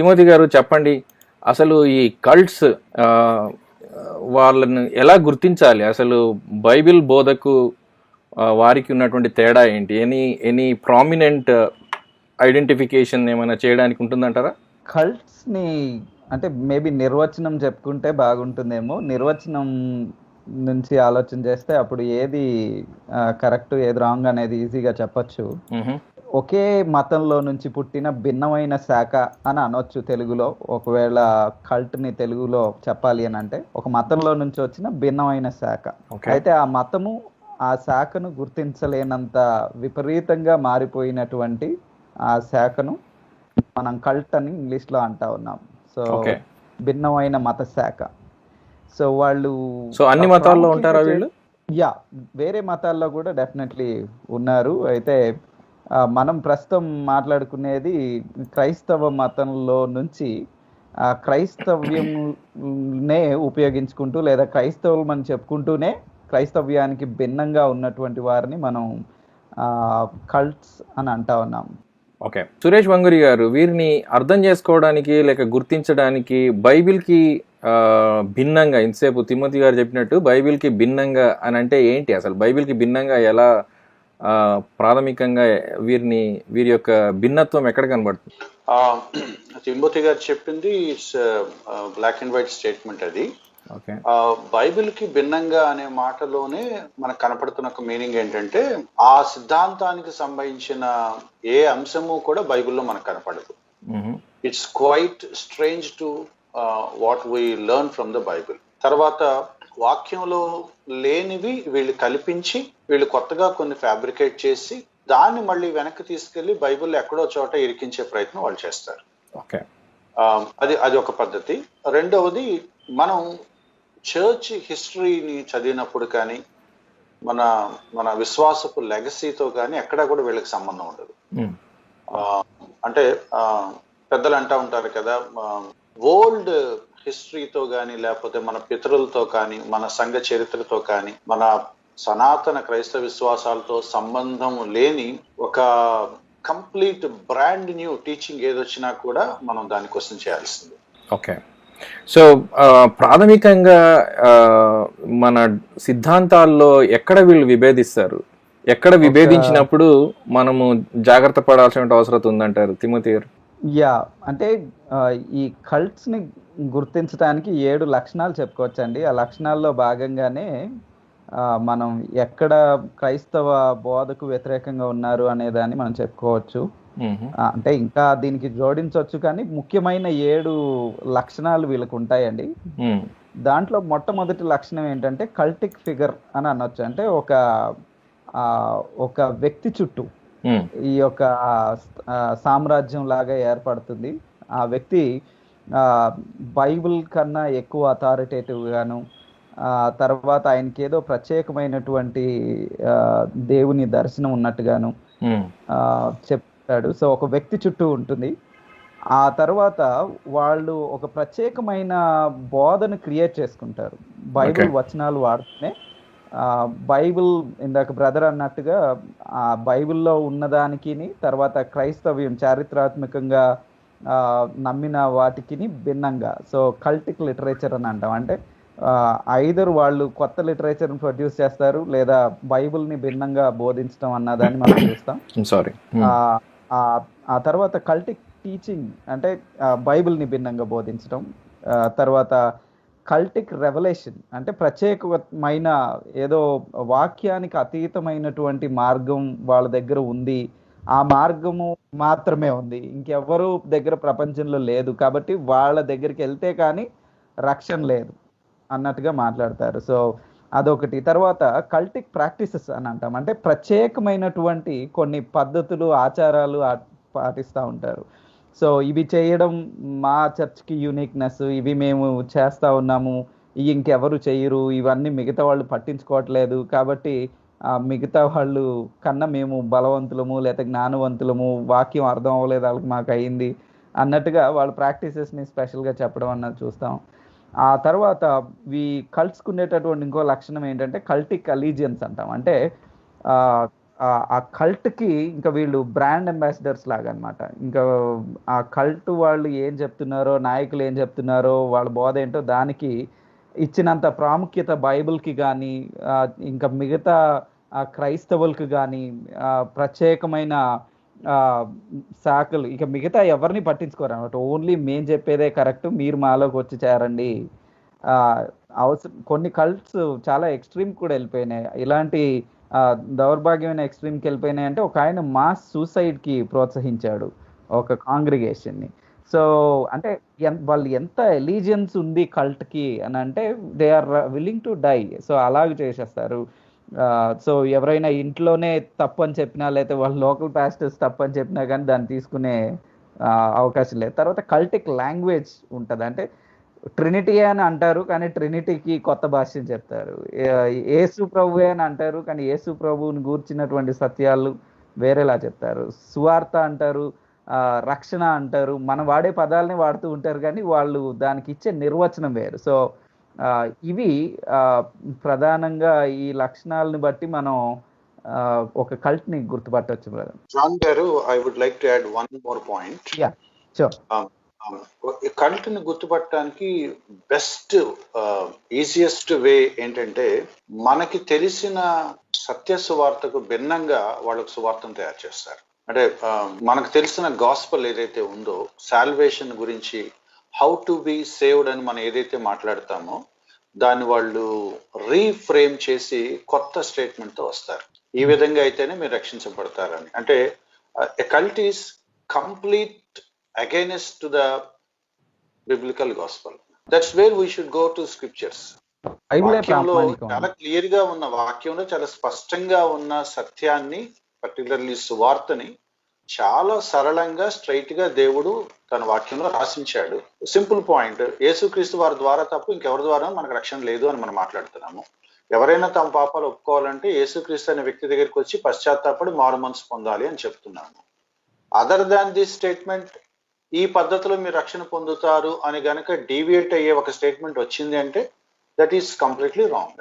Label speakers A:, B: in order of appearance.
A: Timothy గారు చెప్పండి అసలు ఈ కల్ట్స్ వాళ్ళని ఎలా గుర్తించాలి? అసలు బైబిల్ బోధకు వారికి ఉన్నటువంటి తేడా ఏంటి? ఎనీ ఎనీ ప్రామినెంట్ ఐడెంటిఫికేషన్ ఏమైనా చేయడానికి ఉంటుందంటారా?
B: కల్ట్స్ని అంటే మేబీ నిర్వచనం చెప్పుకుంటే బాగుంటుందేమో. నిర్వచనం నుంచి ఆలోచన చేస్తే అప్పుడు ఏది కరెక్ట్ ఏది రాంగ్ అనేది ఈజీగా చెప్పొచ్చు. ఒకే మతంలో నుంచి పుట్టిన భిన్నమైన శాఖ అని అనొచ్చు తెలుగులో. ఒకవేళ కల్ట్ని తెలుగులో చెప్పాలి అని అంటే ఒక మతంలో నుంచి వచ్చిన భిన్నమైన శాఖ. అయితే ఆ మతము ఆ శాఖను గుర్తించలేనంత విపరీతంగా మారిపోయినటువంటి ఆ శాఖను మనం కల్ట్ అని ఇంగ్లీష్లో అంటా ఉన్నాం. సో. భిన్నమైన మత శాఖ. సో వాళ్ళు
A: సో అన్ని మతాల్లో ఉంటారా వీళ్ళు?
B: యా వేరే మతాల్లో కూడా డెఫినెట్లీ ఉన్నారు. అయితే మనం ప్రస్తుతం మాట్లాడుకునేది క్రైస్తవ మతంలో నుంచి క్రైస్తవ్యంనే ఉపయోగించుకుంటూ లేదా క్రైస్తవులు మనం చెప్పుకుంటూనే క్రైస్తవ్యానికి భిన్నంగా ఉన్నటువంటి వారిని మనం కల్ట్స్ అని అంటా ఉన్నాం.
A: ఓకే. సురేష్ వంగురి గారు వీరిని అర్థం చేసుకోవడానికి లేక గుర్తించడానికి బైబిల్కి భిన్నంగా ఇంతసేపు తిమ్మతి గారు చెప్పినట్టు బైబిల్కి భిన్నంగా అని అంటే ఏంటి? అసలు బైబిల్కి భిన్నంగా ఎలా ప్రాథమికంగా వీరిని వీరి యొక్క భిన్నత్వం ఎక్కడ కనబడుతుంది?
C: తిమ్మతి గారు చెప్పింది బ్లాక్ అండ్ వైట్ స్టేట్మెంట్ అది.
A: ఓకే.
C: ఆ, బైబిల్కి భిన్నంగా అనే మాటలోనే మనకు కనపడుతున్న ఒక మీనింగ్ ఏంటంటే ఆ సిద్ధాంతానికి సంబంధించిన ఏ అంశము కూడా బైబిల్లో మనకు కనపడదు. It's quite strange to what we learn from the Bible తర్వాత వాక్యంలో లేనివి వీళ్ళు కల్పించి వీళ్ళు కొత్తగా కొన్ని ఫ్యాబ్రికేట్ చేసి దాన్ని మళ్ళీ వెనక్కి తీసుకెళ్ళి బైబిల్ ఎక్కడో చోట ఇరికించే ప్రయత్నం వాళ్ళు చేస్తారు.
A: ఓకే.
C: అది అది ఒక పద్ధతి. రెండవది మనం చర్చ్ హిస్టరీని చదివినప్పుడు కానీ మన మన విశ్వాసపు లెగసీతో కానీ ఎక్కడా కూడా వీళ్ళకి సంబంధం ఉండదు. అంటే పెద్దలు అంటా ఉంటారు కదా ఓల్డ్ హిస్టరీతో కానీ లేకపోతే మన పితరులతో కానీ మన సంఘ చరిత్రతో కానీ మన సనాతన క్రైస్తవ విశ్వాసాలతో సంబంధం లేని ఒక కంప్లీట్ బ్రాండ్ న్యూ టీచింగ్ ఏదొచ్చినా కూడా మనం క్వశ్చన్ చేయాల్సింది.
A: ఓకే. సో ప్రాథమికంగా మన సిద్ధాంతాల్లో ఎక్కడ వీళ్ళు విభేదిస్తారు? ఎక్కడ విభేదించినప్పుడు మనము జాగ్రత్త పడాల్సిన అవసరం ఉందంటారు తిమ్మతి గారు?
B: యా. అంటే ఈ కల్ట్స్ని గుర్తించడానికి ఏడు లక్షణాలు చెప్పుకోవచ్చండి. ఆ లక్షణాల్లో భాగంగానే మనం ఎక్కడ క్రైస్తవ బోధకు వ్యతిరేకంగా ఉన్నారు అనే దాన్ని మనం చెప్పుకోవచ్చు. అంటే ఇంకా దీనికి జోడించవచ్చు కానీ ముఖ్యమైన ఏడు లక్షణాలు వీళ్ళకు ఉంటాయండి. దాంట్లో మొట్టమొదటి లక్షణం ఏంటంటే కల్టిక్ ఫిగర్ అని అనొచ్చు. అంటే ఒక ఆ, ఒక వ్యక్తి చుట్టూ. ఈ యొక్క సామ్రాజ్యం లాగా ఏర్పడుతుంది. ఆ వ్యక్తి బైబిల్ కన్నా ఎక్కువ అథారిటేటివ్ గాను ఆ తర్వాత ఆయనకి ఏదో ప్రత్యేకమైనటువంటి దేవుని దర్శనం ఉన్నట్టుగాను చెప్తాడు సో ఒక వ్యక్తి చుట్టూ ఉంటుంది. ఆ తర్వాత వాళ్ళు ఒక ప్రత్యేకమైన బోధను క్రియేట్ చేసుకుంటారు. బైబిల్. వచనాలు వాడుతూనే ఆ, బైబిల్ ఇందాక బ్రదర్ అన్నట్టుగా ఆ బైబిల్లో ఉన్నదానికి తర్వాత క్రైస్తవ్యం చారిత్రాత్మకంగా నమ్మిన వాటికి భిన్నంగా. సో కల్టిక్ లిటరేచర్ అని అంటాం. అంటే ఐదర్ వాళ్ళు కొత్త లిటరేచర్ని ప్రొడ్యూస్ చేస్తారు లేదా బైబిల్ని భిన్నంగా బోధించడం అన్నదాన్ని మనం చూస్తాం.
A: సారీ
B: ఆ ఆ- తర్వాత కల్టిక్ టీచింగ్ అంటే బైబిల్ని భిన్నంగా బోధించడం. తర్వాత కల్టిక్ రెవల్యూషన్ అంటే ప్రత్యేకమైన ఏదో వాక్యానికి అతీతమైనటువంటి మార్గం వాళ్ళ దగ్గర ఉంది. ఆ మార్గము మాత్రమే ఉంది. ఇంకెవ్వరు దగ్గర ప్రపంచంలో లేదు. కాబట్టి వాళ్ళ దగ్గరికి వెళ్తే కానీ రక్షణ లేదు అన్నట్టుగా మాట్లాడతారు. సో అదొకటి. తర్వాత కల్టిక్ ప్రాక్టీసెస్ అని అంటాం. అంటే ప్రత్యేకమైనటువంటి కొన్ని పద్ధతులు ఆచారాలు పాటిస్తూ ఉంటారు. సో ఇవి చేయడం మా చర్చ్కి యూనిక్నెస్ ఇవి మేము చేస్తూ ఉన్నాము. ఇంకెవరు చేయరు. ఇవన్నీ మిగతా వాళ్ళు పట్టించుకోవట్లేదు. కాబట్టి మిగతా వాళ్ళు కన్నా మేము బలవంతులము లేదా జ్ఞానవంతులము వాక్యం అర్థం అవ్వలేదు వాళ్ళకి మాకు అయింది అన్నట్టుగా వాళ్ళ ప్రాక్టీసెస్ని స్పెషల్గా చెప్పడం అన్నది చూస్తాం. ఆ తర్వాత ఈ కల్ట్స్కునేటటువంటి ఇంకో లక్షణం ఏంటంటే కల్టిక్ అలీజియన్స్ అంటాం. అంటే ఆ, కల్ట్కి ఇంకా వీళ్ళు బ్రాండ్ అంబాసిడర్స్ లాగా అనమాట ఇంకా ఆ కల్ట్ వాళ్ళు ఏం చెప్తున్నారో నాయకులు ఏం చెప్తున్నారో వాళ్ళ బోధ ఏంటో దానికి ఇచ్చినంత ప్రాముఖ్యత బైబిల్కి కానీ ఇంకా మిగతా క్రైస్తవులకు కానీ ప్రత్యేకమైన శాఖలు ఇక మిగతా ఎవరిని పట్టించుకోరు అనమాట ఓన్లీ మేము చెప్పేదే కరెక్ట్ మీరు మాలోకి వచ్చి చేరండి. అవసరం కొన్ని కల్ట్స్ చాలా ఎక్స్ట్రీమ్ కూడా వెళ్ళిపోయినాయి. ఇలాంటి దౌర్భాగ్యమైన ఎక్స్ట్రీమ్కి వెళ్ళిపోయినాయి అంటే ఒక ఆయన మాస్ సూసైడ్కి ప్రోత్సహించాడు ఒక కాంగ్రిగేషన్ని. సో అంటే వాళ్ళు ఎంత ఎలిజియన్స్ ఉంది కల్ట్కి అని అంటే they are willing to die so అలాగే చేసేస్తారు. సో ఎవరైనా ఇంట్లోనే తప్పు అని చెప్పినా లేకపోతే వాళ్ళ లోకల్ ప్యాస్టర్స్ తప్పు అని చెప్పినా కానీ దాన్ని తీసుకునే అవకాశం లేదు. తర్వాత కల్టిక్ లాంగ్వేజ్ ఉంటుంది. అంటే ట్రినిటీ అని అంటారు కానీ ట్రినిటీకి కొత్త భాష్యం చెప్తారు. ఏసు యేసు ప్రభువే అని అంటారు కానీ ఏసు ప్రభువుని గూర్చినటువంటి సత్యాలు వేరేలా చెప్తారు. సువార్త అంటారు రక్షణ అంటారు. మనం వాడే పదాలని వాడుతూ ఉంటారు కానీ వాళ్ళు దానికి ఇచ్చే నిర్వచనం వేరు. సో ఇవి ప్రధానంగా ఈ లక్షణాలను బట్టి మనం ఒక కల్ట్ని గుర్తుపట్టవచ్చు బ్రదర్.
C: జాన్ గారు I would like to add one more point.
B: Ya sure.
C: కల్ట్ని గుర్తుపట్టడానికి బెస్ట్ ఈజియెస్ట్ వే ఏంటంటే మనకి తెలిసిన సత్య సువార్తకు భిన్నంగా వాళ్ళకు సువార్తను తయారు చేస్తారు. అంటే మనకు తెలిసిన గాస్పల్ ఏదైతే ఉందో సాల్వేషన్ గురించి హౌ టు బి సేవ్డ్ అని మనం ఏదైతే మాట్లాడతామో దాన్ని వాళ్ళు రీఫ్రేమ్ చేసి కొత్త స్టేట్మెంట్తో వస్తారు. ఈ విధంగా అయితేనే మీరు రక్షించబడతారని. అంటే cult is complete against to the biblical gospel that's where we should go to scriptures వాక్యంలో చాలా క్లియర్గా ఉన్న వాక్యంలో చాలా స్పష్టంగా ఉన్న సత్యాన్ని పర్టికులర్లీ సువార్తని చాలా సరళంగా స్ట్రైట్గా దేవుడు తన వాక్యంలో రాసించాడు. సింపుల్ పాయింట్ యేసుక్రీస్తు వారి ద్వారా తప్ప ఇంకెవరి ద్వారా మనకు రక్షణ లేదు అని మనం మాట్లాడుతున్నాము. ఎవరైనా తమ పాపాలు ఒప్పుకోవాలంటే యేసుక్రీస్తు అనే వ్యక్తి దగ్గరికి వచ్చి పశ్చాత్తాపడి మారు మనసు పొందాలి అని చెప్తున్నాము. అదర్ దాన్ దిస్ స్టేట్మెంట్ ఈ పద్ధతిలో మీరు రక్షణ పొందుతారు అని గనక డీవియేట్ అయ్యే ఒక స్టేట్మెంట్ వచ్చింది అంటే దట్ ఈస్ కంప్లీట్లీ రాంగ్